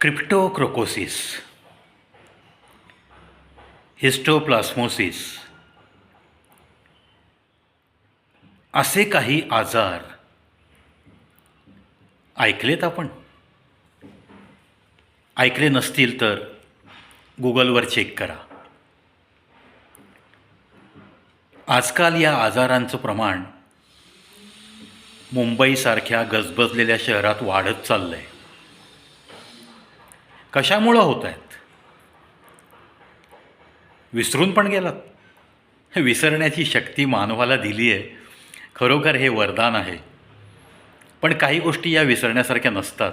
क्रिप्टोक्रोकोसिस histoplasmosis असे काही आजार ऐकलेत आपण? ऐकले नसतील तर गुगलवर चेक करा. आजकाल या आजारांचं प्रमाण मुंबईसारख्या गजबजलेल्या शहरात वाढत चाललं आहे कशामुळं होत आहेत विसरून पण गेलात? विसरण्याची शक्ती मानवाला दिली आहे. खरोखर हे वरदान आहे. पण काही गोष्टी या विसरण्यासारख्या नसतात.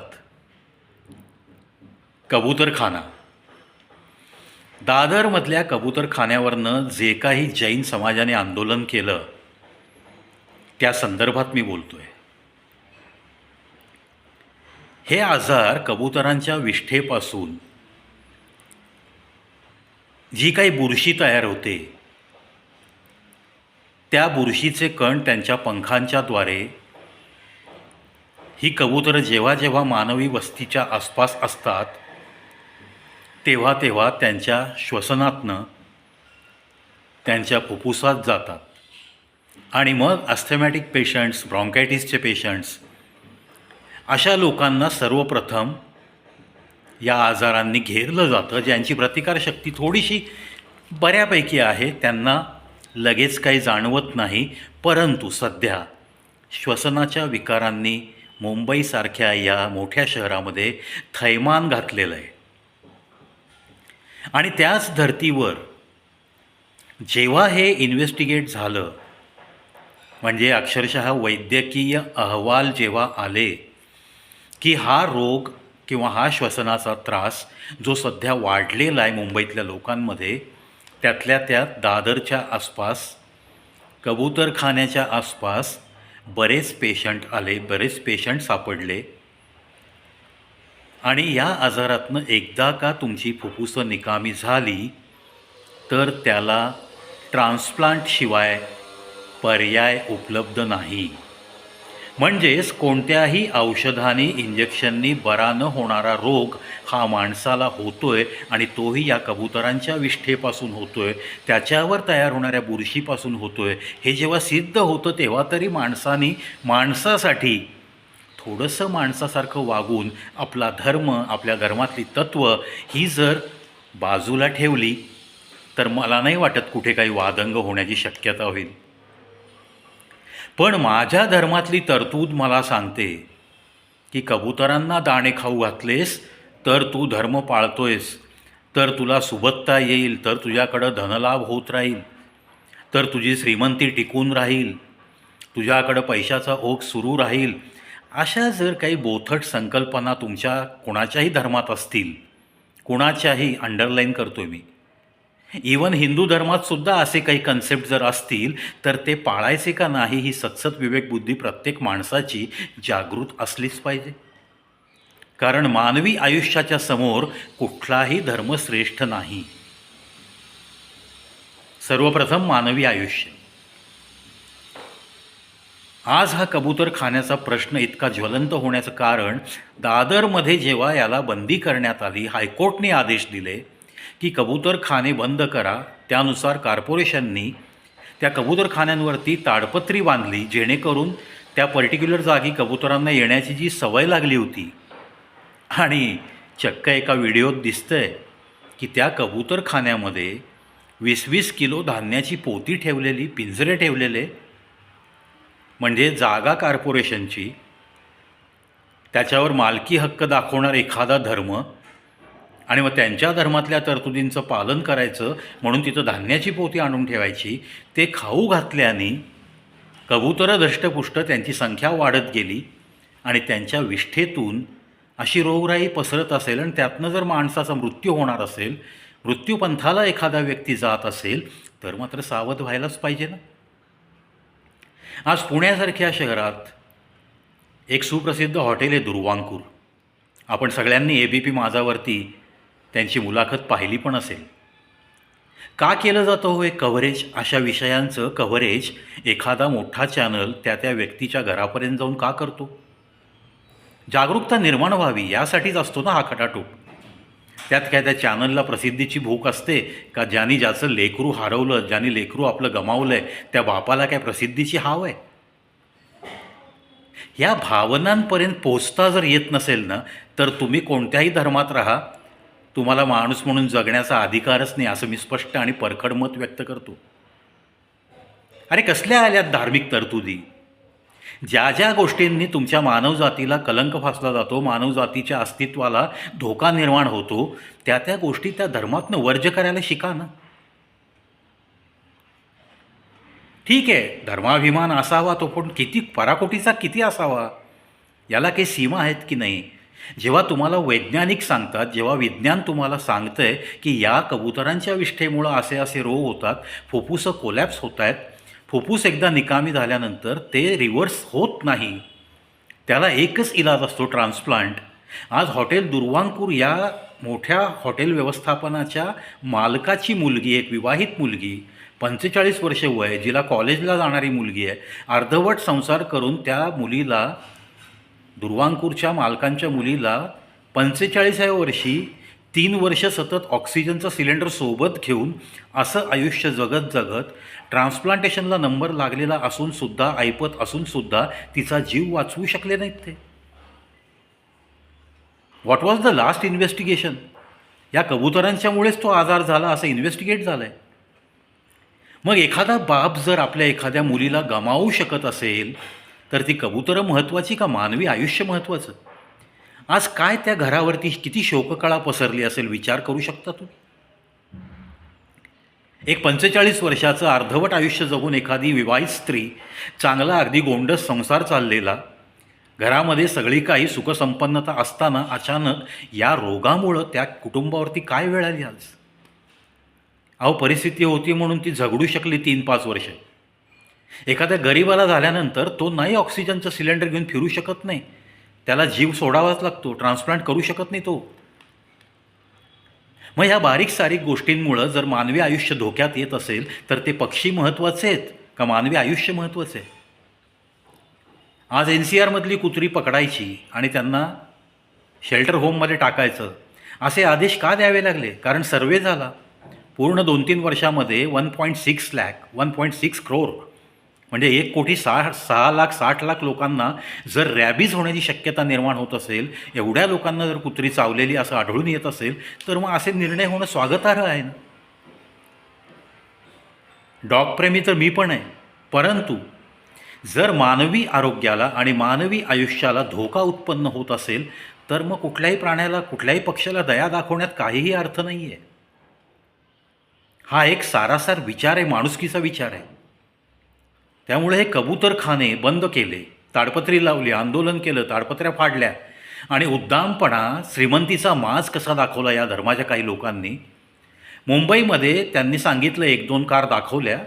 कबूतरखाना. दादरमधल्या कबूतरखान्यावरनं जे काही जैन समाजाने आंदोलन केलं त्या संदर्भात मी बोलतो आहे हे आजार कबुतरांच्या विष्ठेपासून. जी काही बुरशी तयार होते त्या बुरशीचे कण त्यांच्या पंखांच्याद्वारे ही कबुतरं जेव्हा जेव्हा मानवी वस्तीच्या आसपास असतात तेव्हा तेव्हा त्यांच्या श्वसनातनं त्यांच्या फुफ्फुसात जातात. आणि मग अस्थमॅटिक पेशंट्स ब्रॉन्कायटिसचे पेशंट्स अशा लोकांना सर्वप्रथम या आजारांनी घेरलं जातं ज्यांची प्रतिकारशक्ती थोडीशी बऱ्यापैकी आहे त्यांना लगेच काही जाणवत नाही. परंतु सध्या श्वसनाच्या विकारांनी मुंबईसारख्या या मोठ्या शहरामध्ये थैमान घातलेलं आहे. आणि त्याच धर्तीवर जेव्हा हे इन्व्हेस्टिगेट झालं म्हणजे अक्षरशः वैद्यकीय अहवाल जेव्हा आले की हा रोग किंवा हा श्वसनाचा त्रास जो सध्या वाढलेला आहे मुंबईतल्या लोकांमध्ये त्यातल्या त्यात दादरच्या आसपास कबूतरखान्याच्या आसपास बरेच पेशंट आले बरेच पेशंट सापडले. आणि या आजारातनं एकदा का तुमची फुफ्फुसं निकामी झाली तर त्याला ट्रान्सप्लांटशिवाय पर्याय उपलब्ध नाही. म्हणजेच कोणत्याही औषधाने इंजेक्शननी बरा न होणारा रोग हा माणसाला होतोय आणि तोही या कबुतरांच्या विष्ठेपासून होतोय. त्याच्यावर तयार होणाऱ्या बुरशीपासून होतोय. हे जेव्हा सिद्ध होतं तेव्हा तरी माणसानी माणसासाठी थोडंसं माणसासारखं वागून आपला धर्म आपल्या धर्मातली तत्त्व ही जर बाजूला ठेवली तर मला नाही वाटत कुठे काही वादंग होण्याची शक्यता होईल. पण माझ्या धर्मातली तरतूद मला सांगते की कबुतरांना दाणे खाऊ घातलेस तर तू धर्म पाळतोयस. तर तुला सुबत्ता येईल तर तुझ्याकडं धनलाभ होत राहील. तर तुझी श्रीमंती टिकून राहील. तुझ्याकडं पैशाचा ओघ सुरू राहील. अशा जर काही बोथट संकल्पना तुमच्या कोणाच्याही धर्मात असतील कोणाच्याही अंडरलाईन करतो मी. इवन हिंदू धर्मात सुद्धा असे काही कन्सेप्ट जर असतील तर ते पाळायचे का नाही ही सत्सत विवेकबुद्धी प्रत्येक माणसाची जागृत असलीच पाहिजे. कारण मानवी आयुष्याच्या समोर कुठलाही धर्म श्रेष्ठ नाही. सर्वप्रथम मानवी आयुष्य. आज हा कबूतर खाण्याचा प्रश्न इतका ज्वलंत होण्याचं कारण दादरमध्ये जेव्हा याला बंदी करण्यात आली हायकोर्टने आदेश दिले की कबूतरखाने बंद करा. त्यानुसार कॉर्पोरेशननी त्या कबूतरखान्यांवरती ताडपत्री बांधली जेणेकरून त्या पर्टिक्युलर जागी कबुतरांना येण्याची जी सवय लागली होती. आणि चक्क एका व्हिडिओत दिसतंय की त्या कबूतरखान्यामध्ये वीस वीस किलो धान्याची पोती ठेवलेली पिंजरे ठेवलेले म्हणजे जागा कॉर्पोरेशनची. त्याच्यावर मालकी हक्क दाखवणार एखादा धर्म आणि मग त्यांच्या धर्मातल्या तरतुदींचं पालन करायचं म्हणून तिथं धान्याची पोती आणून ठेवायची ते खाऊ घातल्याने कबुतरं धष्टपुष्ट त्यांची संख्या वाढत गेली आणि त्यांच्या विष्ठेतून अशी रोगराई पसरत असेल आणि त्यातनं जर माणसाचा मृत्यू होणार असेल मृत्यूपंथाला एखादा व्यक्ती जात असेल तर मात्र सावध व्हायलाच पाहिजे ना. आज पुण्यासारख्या शहरात एक सुप्रसिद्ध हॉटेल आहे दुर्वांकूर. आपण सगळ्यांनी ए बी पी माझावरती त्यांची मुलाखत पाहिली पण असेल. का केलं जातं हो हे कव्हरेज? अशा विषयांचं कव्हरेज एखादा मोठा चॅनल त्या त्या व्यक्तीच्या घरापर्यंत जाऊन का करतो? जागरूकता निर्माण व्हावी यासाठीच असतो ना हा खटाटोप. त्यात काय त्या चॅनलला प्रसिद्धीची भूक असते का ज्यांनी ज्याचं लेकरू हरवलं ज्यांनी लेकरू आपलं गमावलं आहे त्या बापाला काय प्रसिद्धीची हाव आहे? या भावनांपर्यंत पोचता जर येत नसेल ना तर तुम्ही कोणत्याही धर्मात राहा तुम्हाला माणूस म्हणून जगण्याचा अधिकारच नाही असं मी स्पष्ट आणि परखड मत व्यक्त करतो. अरे कसल्या आल्यात धार्मिक तरतुदी? ज्या ज्या गोष्टींनी तुमच्या मानवजातीला कलंक फासला जातो मानवजातीच्या अस्तित्वाला धोका निर्माण होतो त्या त्या गोष्टी त्या धर्मातनं वर्ज करायला शिका ना. ठीक आहे धर्माभिमान असावा तो पण किती पराकोटीचा किती असावा? याला काही सीमा आहेत की नाही? जेव्हा तुम्हाला वैज्ञानिक सांगतात जेव्हा विज्ञान तुम्हाला सांगतं आहे की या कबुतरांच्या विष्ठेमुळं असे असे रोग होतात फुफ्फुसं कोलॅप्स होत आहेत फुफ्फुस एकदा निकामी झाल्यानंतर ते रिव्हर्स होत नाही. त्याला एकच इलाज असतो ट्रान्सप्लांट आज हॉटेल दुर्वांकूर या मोठ्या हॉटेल व्यवस्थापनाच्या मालकाची मुलगी एक विवाहित मुलगी पंचेचाळीस वर्ष वय जिला कॉलेजला जाणारी मुलगी आहे अर्धवट संसार करून त्या मुलीला दुर्वांकूरच्या मालकांच्या मुलीला पंचेचाळीसाव्या वर्षी तीन वर्ष सतत ऑक्सिजनचं सिलेंडर सोबत घेऊन असं आयुष्य जगत जगत ट्रान्सप्लांटेशनला नंबर लागलेला असूनसुद्धा ऐपत असूनसुद्धा तिचा जीव वाचवू शकले नाहीत ते. What was the last investigation या कबुतरांच्यामुळेच तो आजार झाला असं इन्व्हेस्टिगेट झालं आहे मग एखादा बाप जर आपल्या एखाद्या मुलीला गमावू शकत असेल तर ती कबुतरं महत्त्वाची का मानवी आयुष्य महत्त्वाचं आज काय त्या घरावरती किती शोककळा पसरली असेल विचार करू शकता तुम्ही? एक पंचेचाळीस वर्षाचं अर्धवट आयुष्य जगून एखादी विवाहित स्त्री चांगला अगदी गोंडस संसार चाललेला घरामध्ये सगळी काही सुखसंपन्नता असताना अचानक या रोगामुळं त्या कुटुंबावरती काय वेळ आली आज? अहो परिस्थिती होती म्हणून ती झगडू शकली तीन पाच वर्ष. एखाद्या गरीबाला झाल्यानंतर तो नाही ऑक्सिजनचं सिलेंडर घेऊन फिरू शकत नाही. त्याला जीव सोडावाच लागतो ट्रान्सप्लांट करू शकत नाही तो. मग ह्या बारीक सारीक गोष्टींमुळं जर मानवी आयुष्य धोक्यात येत असेल तर ते पक्षी महत्त्वाचे आहेत का मानवी आयुष्य महत्त्वाचं आहे? आज एन सी आरमधली कुत्री पकडायची आणि त्यांना शेल्टर होममध्ये टाकायचं असे आदेश का द्यावे लागले? कारण सर्वे झाला. पूर्ण दोन तीन वर्षामध्ये one point six lakh one point six crore म्हणजे एक कोटी सहा सहा लाख साठ लाख लोकांना जर रॅबीज होण्याची शक्यता निर्माण होत असेल एवढ्या लोकांना जर कुत्री चावलेली असं आढळून येत असेल तर मग असे निर्णय होणं स्वागतार्ह आहे ना? डॉगप्रेमी तर मी पण आहे. परंतु जर मानवी आरोग्याला आणि मानवी आयुष्याला धोका उत्पन्न होत असेल तर मग कुठल्याही प्राण्याला कुठल्याही पक्षाला दया दाखवण्यात काहीही अर्थ नाही आहे हा एक सारासार विचार आहे माणुसकीचा विचार आहे. त्यामुळे हे कबूतरखाने बंद केले ताडपत्री लावली आंदोलन केलं ताडपत्र्या फाडल्या. आणि उद्दामपणा श्रीमंतीचा मास कसा दाखवला या धर्माच्या काही लोकांनी? मुंबईमध्ये त्यांनी सांगितलं एक दोन कार दाखवल्या.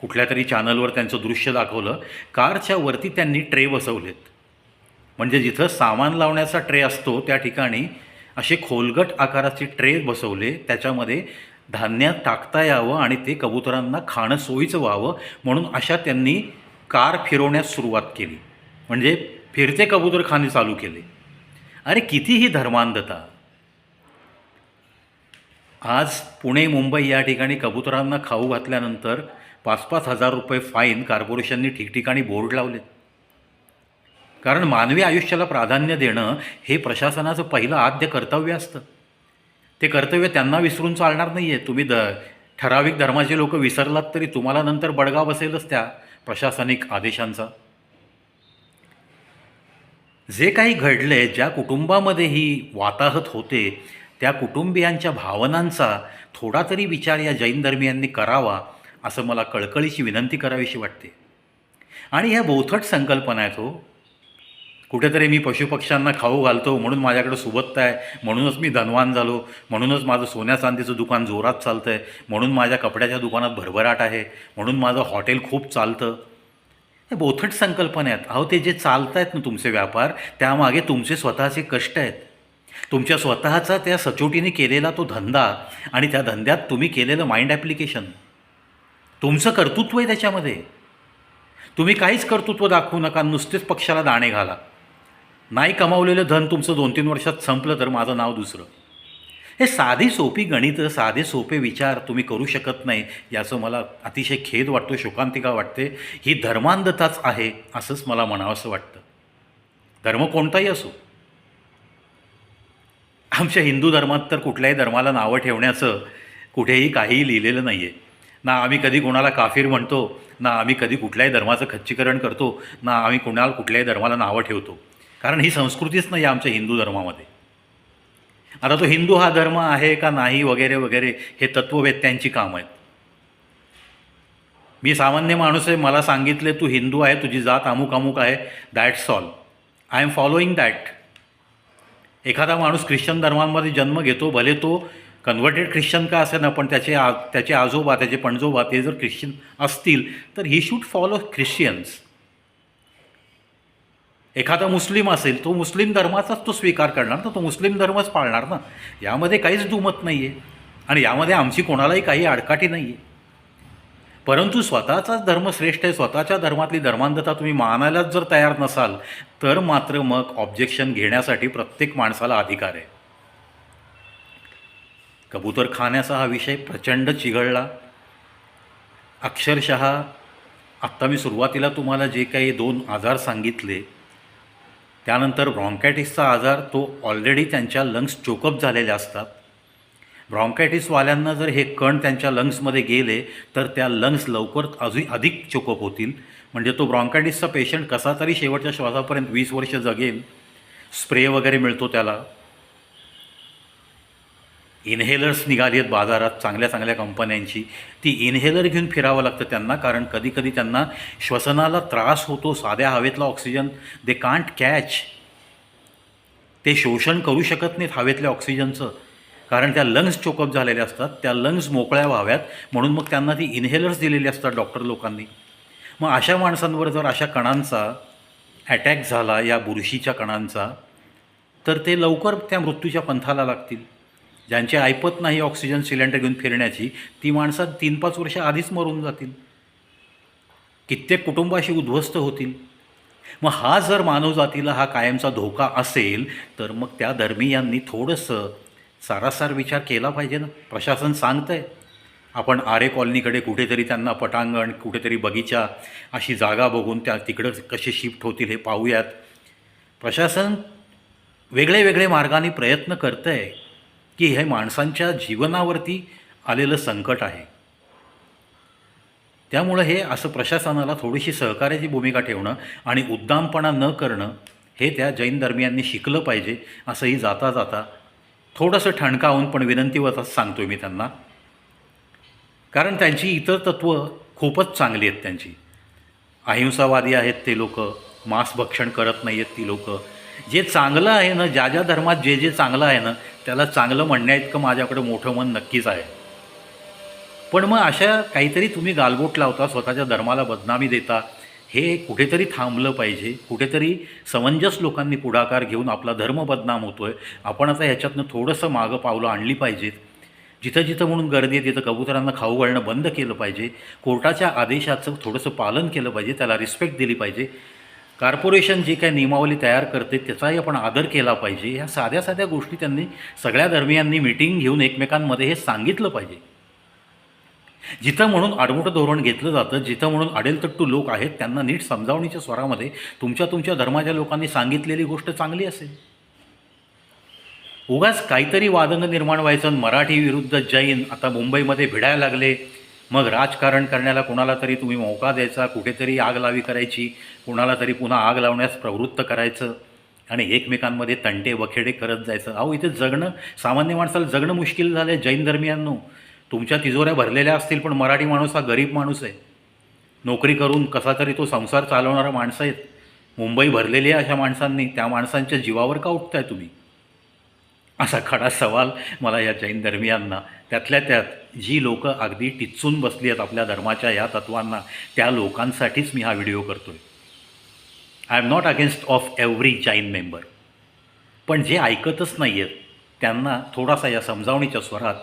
कुठल्या तरी चॅनलवर त्यांचं दृश्य दाखवलं. कारच्या वरती त्यांनी ट्रे बसवलेत. म्हणजे जिथं सामान लावण्याचा ट्रे असतो त्या ठिकाणी असे खोलगट आकाराचे ट्रे बसवले. त्याच्यामध्ये धान्यात टाकता यावं आणि ते कबुतरांना खाणं सोयीचं व्हावं म्हणून अशा त्यांनी कार फिरवण्यास सुरुवात केली. म्हणजे फिरते कबूतरखाने चालू केले. अरे किती ही धर्मांधता. आज पुणे मुंबई या ठिकाणी कबुतरांना खाऊ घातल्यानंतर पाच पाच हजार रुपये फाईन कॉर्पोरेशननी ठिकठिकाणी बोर्ड लावलेत कारण मानवी आयुष्याला प्राधान्य देणं हे प्रशासनाचं पहिलं आद्य कर्तव्य असतं. ते कर्तव्य त्यांना विसरून चालणार नाही आहे तुम्ही द ठराविक धर्माचे लोक विसरलात तरी तुम्हाला नंतर बडगा बसेलच त्या प्रशासनिक आदेशांचा. जे काही घडले ज्या कुटुंबामध्ये ही वाताहत होते त्या कुटुंबियांच्या भावनांचा थोडा तरी विचार या जैन धर्मियांनी करावा असं मला कळकळीची विनंती करावीशी वाटते. आणि ह्या बोथट संकल्पना आहेत हो. कुठेतरी मी पशुपक्ष्यांना खाऊ घालतो म्हणून माझ्याकडे सुबत्ता आहे. म्हणूनच मी धनवान झालो. म्हणूनच माझं सोन्या चांदीचं दुकान जोरात चालतं आहे म्हणून माझ्या कपड्याच्या दुकानात भरभराट आहे. म्हणून माझं हॉटेल खूप चालतं. हे बोथट संकल्पना आहेत. अहो ते जे चालत आहेत ना तुमचे व्यापार त्यामागे तुमचे स्वतःचे कष्ट आहेत. तुमच्या स्वतःचा त्या सचोटीने केलेला तो धंदा आणि त्या धंद्यात तुम्ही केलेलं माइंड ॲप्लिकेशन तुमचं कर्तृत्व आहे त्याच्यामध्ये. तुम्ही काहीच कर्तृत्व दाखवू नका नुसतेच पक्षाला दाणे घाला. नाही कमावलेलं धन तुमचं दोन तीन वर्षात संपलं तर माझं नाव दुसरं. हे साधी सोपी गणितं साधे सोपे विचार तुम्ही करू शकत नाही याचं मला अतिशय खेद वाटतो शोकांतिका वाटते. ही धर्मांधताच आहे असंच मला म्हणावंसं वाटतं. धर्म कोणताही असो. आमच्या हिंदू धर्मात तर कुठल्याही धर्माला नावं ठेवण्याचं कुठेही काहीही लिहिलेलं नाही आहे ना आम्ही कधी कोणाला काफीर म्हणतो ना आम्ही कधी कुठल्याही धर्माचं खच्चीकरण करतो ना आम्ही कोणाला कुठल्याही धर्माला नावं ठेवतो. कारण ही संस्कृतीच नाही आहे आमच्या हिंदू धर्मामध्ये. आता तो हिंदू हा धर्म आहे का नाही वगैरे वगैरे हे तत्ववेत्यांची कामं आहेत. मी सामान्य माणूस आहे मला सांगितले तू हिंदू आहे तुझी जात अमुक अमुक आहे that's all I am following that एखादा माणूस ख्रिश्चन धर्मांमध्ये जन्म घेतो भले तो कन्व्हर्टेड ख्रिश्चन का असे ना पण त्याचे आ त्याचे आजोबा त्याचे पणजोबा ते जर ख्रिश्चन असतील तर ही शूड फॉलो ख्रिश्चियन्स एखादा मुस्लिम असेल तो मुस्लिम धर्माचाच तो स्वीकार करणार ना तो मुस्लिम धर्मच पाळणार ना. यामध्ये काहीच दुमत नाही आहे आणि यामध्ये आमची कोणालाही काही आडकाठी नाही आहे परंतु स्वतःचाच धर्म श्रेष्ठ आहे स्वतःच्या धर्मातली धर्मांधता तुम्ही मानायलाच जर तयार नसाल तर मात्र मग ऑब्जेक्शन घेण्यासाठी प्रत्येक माणसाला अधिकार आहे. कबूतर खाण्याचा हा विषय प्रचंड चिघळला. अक्षरशः आत्ता मी सुरुवातीला तुम्हाला जे काही दोन आजार सांगितले त्यानंतर ब्रॉन्कॅटिसचा आजार तो ऑलरेडी त्यांच्या लंग्स चोकअप झालेले असतात. ब्रॉन्कॅटिसवाल्यांना जर हे कण त्यांच्या लंग्समध्ये गेले तर त्या लंग्स लवकर अजून अधिक चोकअप होतील. म्हणजे तो ब्रॉन्कॅटिसचा पेशंट कसा तरी शेवटच्या श्वासापर्यंत वीस वर्ष जगेल. स्प्रे वगैरे मिळतो त्याला. इन्हेलर्स निघाली आहेत बाजारात चांगल्या चांगल्या कंपन्यांची. ती इन्हेलर घेऊन फिरावं लागतं त्यांना कारण कधीकधी त्यांना श्वसनाला त्रास होतो साध्या हवेतला ऑक्सिजन दे कांट कॅच ते शोषण करू शकत नाहीत हवेतल्या ऑक्सिजनचं कारण त्या लंग्स चोकअप झालेल्या असतात. त्या लंग्स मोकळ्या व्हाव्यात म्हणून मग त्यांना ती इन्हेलर्स दिलेली असतात डॉक्टर लोकांनी. मग अशा माणसांवर जर अशा कणांचा अटॅक झाला या बुरशीच्या कणांचा तर ते लवकर त्या मृत्यूच्या पंथाला लागतील. ज्यांची ऐपत नाही ऑक्सिजन सिलेंडर घेऊन फिरण्याची ती माणसं तीन पाच वर्ष आधीच मरून जातील. कित्येक कुटुंबाशी उद्ध्वस्त होतील. मग हा जर मानवजातीला हा कायमचा धोका असेल तर मग त्या धर्मीयांनी थोडंसं सारासार विचार केला पाहिजे ना. प्रशासन सांगतंय आपण आरे कॉलनीकडे कुठेतरी त्यांना पटांगण कुठेतरी बगीचा अशी जागा बघून त्या तिकडं कसे शिफ्ट होतील हे पाहूयात. प्रशासन वेगळे वेगळे मार्गाने प्रयत्न करतं आहे की हे माणसांच्या जीवनावरती आलेलं संकट आहे. त्यामुळं हे असं प्रशासनाला थोडीशी सहकार्याची भूमिका ठेवणं आणि उद्दामपणा न करणं हे त्या जैन धर्मियांनी शिकलं पाहिजे असंही जाता जाता थोडंसं ठणकावून पण विनंतीवरच सांगतो आहे मी त्यांना. कारण त्यांची इतर तत्त्वं खूपच चांगली आहेत त्यांची. अहिंसावादी आहेत ते लोक मांसभक्षण करत नाही आहेत ती लोक जे चांगलं आहे ना ज्या ज्या धर्मात जे जे चांगलं आहे ना त्याला चांगलं म्हणण्या इतकं माझ्याकडे मोठं मन नक्कीच आहे. पण मग अशा काहीतरी तुम्ही गालबोट लावता स्वतःच्या धर्माला बदनामी देता हे कुठेतरी थांबलं पाहिजे. कुठेतरी समंजस लोकांनी पुढाकार घेऊन आपला धर्म बदनाम होतो आहे आपण आता ह्याच्यातनं थोडंसं मागं पावलं आणली पाहिजेत. जिथं जिथं म्हणून गर्दी आहे तिथं कबुतरांना खाऊ घालणं बंद केलं पाहिजे. कोर्टाच्या आदेशाचं थोडंसं पालन केलं पाहिजे त्याला रिस्पेक्ट दिली पाहिजे. कॉर्पोरेशन जी काही नियमावली तयार करते त्याचाही आपण आदर केला पाहिजे. ह्या साध्या साध्या गोष्टी त्यांनी सगळ्या धर्मियांनी मिटिंग घेऊन एकमेकांमध्ये हे सांगितलं पाहिजे. जिथं म्हणून आडमुठं धोरण घेतलं जातं जिथं म्हणून अडेलतट्टू लोक आहेत त्यांना नीट समजावणीच्या स्वरामध्ये तुमच्या तुमच्या धर्माच्या लोकांनी सांगितलेली गोष्ट चांगली असेल. उगाच काहीतरी वादनं निर्माण व्हायचं आणि मराठी विरुद्ध जैन आता मुंबईमध्ये भिडायला लागले. मग राजकारण करण्याला कोणाला तरी तुम्ही मौका द्यायचा कुठेतरी आग लावी करायची कुणाला तरी पुन्हा आग लावण्यास प्रवृत्त करायचं आणि एकमेकांमध्ये तंटे वखेडे करत जायचं. अहो इथे जगणं सामान्य माणसाला जगणं मुश्किल झालं आहे जैन धर्मियांनो. तुमच्या तिजोऱ्या भरलेल्या असतील पण मराठी माणूस हा गरीब माणूस आहे. नोकरी करून कसा तरी तो संसार चालवणारा माणसं आहेत. मुंबई भरलेली आहे अशा माणसांनी त्या माणसांच्या जीवावर का उठताय तुम्ही? असा खडा सवाल मला या जैन धर्मियांना त्यातल्या त्यात जी लोकं अगदी टिचून बसली आहेत आपल्या धर्माच्या या तत्वांना त्या लोकांसाठीच मी हा व्हिडिओ करतो आहे I am not against of every Jain member पण जे ऐकतच नाही आहेत त्यांना थोडासा या समजावणीच्या स्वरात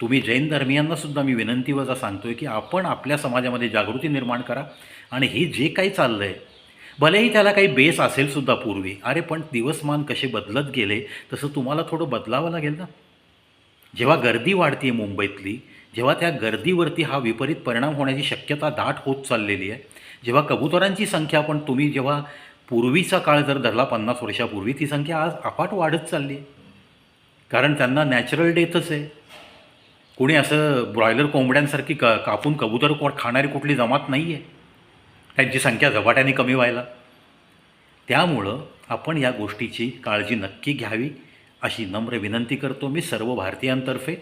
तुम्ही जैन धर्मियांनासुद्धा मी विनंती वजा सांगतो आहे की आपण आपल्या समाजामध्ये जागृती निर्माण करा आणि हे जे काही चाललं आहे भलेही त्याला काही बेस असेलसुद्धा पूर्वी अरे पण दिवसमान कसे बदलत गेले तसं तुम्हाला थोडं बदलावं लागेल ना? जेव्हा गर्दी वाढते मुंबईतली जेव्हा त्या गर्दीवरती हा विपरीत परिणाम होण्याची शक्यता दाट होत चाललेली आहे जेव्हा कबुतरांची संख्या पण तुम्ही जेव्हा पूर्वीचा काळ जर धरला पन्नास वर्षापूर्वी ती संख्या आज अफाट वाढत चालली आहे कारण त्यांना नॅचरल डेथच आहे. कोणी असं ब्रॉयलर कोंबड्यांसारखी क कापून कबूतर को खाणारी कुठली जमात नाही आहे त्यांची संख्या झपाट्याने कमी व्हायला. त्यामुळं आपण या गोष्टीची काळजी नक्की घ्यावी. अशी नम्र विनंती करतो मी सर्व भारतीयांतर्फे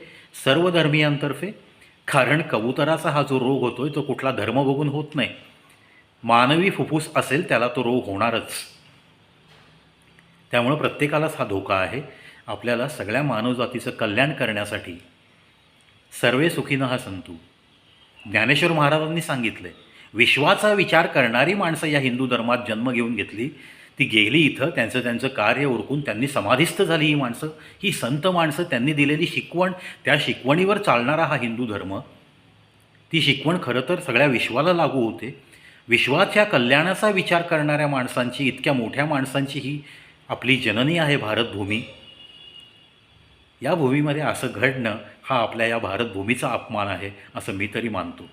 सर्व धर्मियांतर्फे. कारण कबुतराचा हा जो रोग होतो आहे तो कुठला धर्म बघून होत नाही. मानवी फुफ्फुस असेल त्याला तो रोग होणारच. त्यामुळं प्रत्येकालाच हा धोका आहे. आपल्याला सगळ्या मानवजातीचं कल्याण करण्यासाठी सर्वे सुखीनं हा संतू. ज्ञानेश्वर महाराजांनी सांगितलं आहे विश्वाचा विचार करणारी माणसं या हिंदू धर्मात जन्म घेऊन घेतली ती गेली इथं त्यांचं त्यांचं कार्य उरकून त्यांनी समाधिस्थ झाली ही माणसं. ही संत माणसं त्यांनी दिलेली शिकवण त्या शिकवणीवर चालणारा हा हिंदू धर्म. ती शिकवण खरं तर सगळ्या विश्वाला लागू होते. विश्वाच्या कल्याणाचा विचार करणाऱ्या माणसांची इतक्या मोठ्या माणसांची ही आपली जननी आहे भारतभूमी. या भूमीमध्ये असं घडणं हा आपल्या या भारतभूमीचा अपमान आहे असं मी तरी मानतो.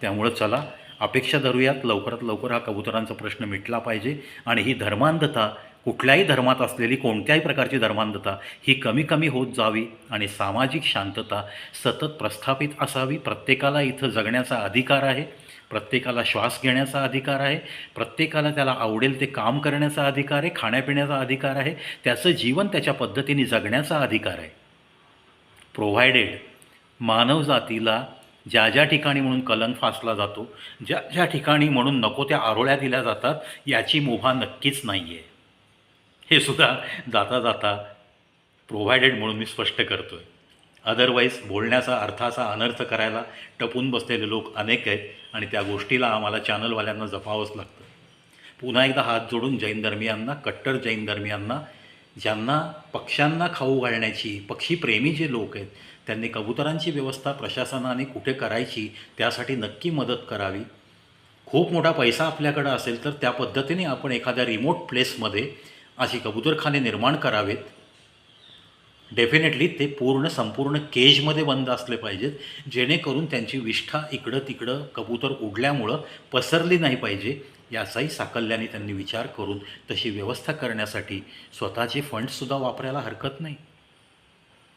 त्यामुळं चला अपेक्षा धरूयात. लवकरात लवकर हा कबुतरांचा प्रश्न मिटला पाहिजे. आणि ही धर्मांधता कुठल्याही धर्मात असलेली कोणत्याही प्रकारची धर्मांधता ही कमी कमी होत जावी आणि सामाजिक शांतता सतत प्रस्थापित असावी. प्रत्येकाला इथं जगण्याचा अधिकार आहे. प्रत्येकाला श्वास घेण्याचा अधिकार आहे. प्रत्येकाला त्याला आवडेल ते काम करण्याचा अधिकार आहे खाण्यापिण्याचा अधिकार आहे. त्याचं जीवन त्याच्या पद्धतीने जगण्याचा अधिकार आहे. प्रोव्हायडेड मानवजातीला ज्या ज्या ठिकाणी म्हणून कलंक फासला जातो ज्या ज्या ठिकाणी म्हणून नको त्या आरोळ्या दिल्या जातात याची मुभा नक्कीच नाही आहे हे सुद्धा जाता जाता प्रोव्हायडेड म्हणून मी स्पष्ट करतो आहे अदरवाईज बोलण्याचा अर्थाचा अनर्थ करायला टपून बसलेले लोक अनेक आहेत आणि त्या गोष्टीला आम्हाला चॅनलवाल्यांना जपावंच लागतं. पुन्हा एकदा हात जोडून जैन धर्मियांना कट्टर जैन धर्मियांना ज्यांना पक्ष्यांना खाऊ घालण्याची पक्षीप्रेमी जे लोक आहेत त्यांनी कबुतरांची व्यवस्था प्रशासनाने कुठे करायची त्यासाठी नक्की मदत करावी. खूप मोठा पैसा आपल्याकडं असेल तर त्या पद्धतीने आपण एखाद्या रिमोट प्लेसमध्ये अशी कबुतरखाने निर्माण करावेत. डेफिनेटली ते पूर्ण संपूर्ण केजमध्ये बंद असले पाहिजेत जेणेकरून त्यांची विष्ठा इकडं तिकडं कबूतर उडल्यामुळं पसरली नाही पाहिजे याचाही साकल्याने त्यांनी विचार करून तशी व्यवस्था करण्यासाठी स्वतःचे फंडसुद्धा वापरायला हरकत नाही.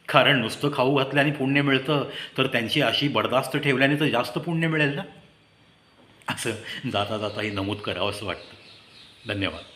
कारण नुसतं खाऊ घातल्याने पुण्य मिळतं तर त्यांची अशी बडदास्त ठेवल्याने तर जास्त पुण्य मिळेल ना? असं जाता जाताही नमूद करावं असं वाटतं. धन्यवाद.